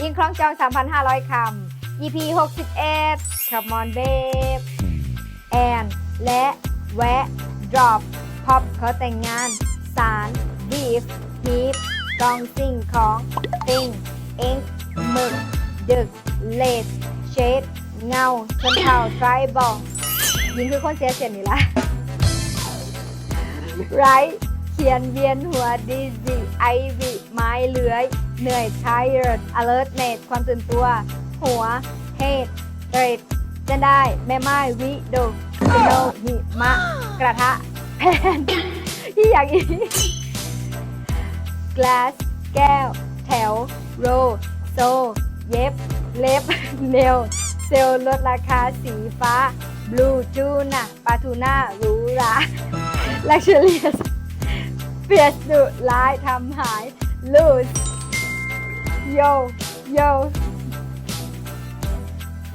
อิงคล้องจอง 3,500 คำ EP 61 Come on babe แอนและแวะ drop พอบเขาแต่งงาน สาร beef ฮีฟกองสิ่งของติงเอ็งหมึก ดึก เลดเชดเงาชนเผ่าไทรบอลยิงคือคนเสียเสียนี่ละไรเขียนเวียนหัวดิซีไอวิไม้เลื้อย เหนื่อย tired alert n e t ความตื่นตัว หัว head เกรดจะได้แม่ไม้วิโดโนหิมะ กระทะแผ่นที่อยากอีก glass แก้ว แถว โร โซ เย็บ เล็บ เนล เซลลดราคาสีฟ้า บลูจูน่ะปาทูน่าหรูหราลักชัวรี่เปียสดุร้ายทำหาย ลูส โยโย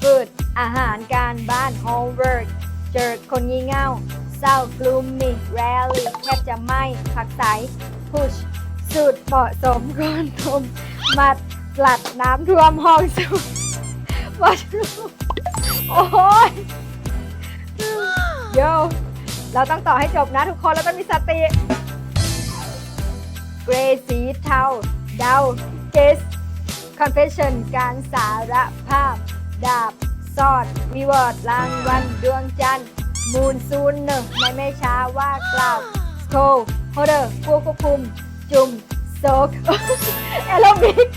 ฟูดอาหารการบ้านโฮมเวิร์กเจอคนงี่เง่าเศร้ากลุ่มมีแรลลี่แทบจะไม่ผักใสพุชสูตรเหมาะสมก่อนทมมัดกลัดน้ำท่วมห้องสูตรวัดรูโอ้ยโยเราต้องต่อให้จบนะทุกคนแล้วต้องมีสติ เกรสีเทาเดาเกส confession การสารภาพ ดาบซอดวีวอร์ดรางวัลดวงจันทร์ มูนซูนหนึ่งในไม่ช้าว่ากล่าวสโคโฮเดอร์ผู้ควบคุม จุ่มโซกแอโรบิก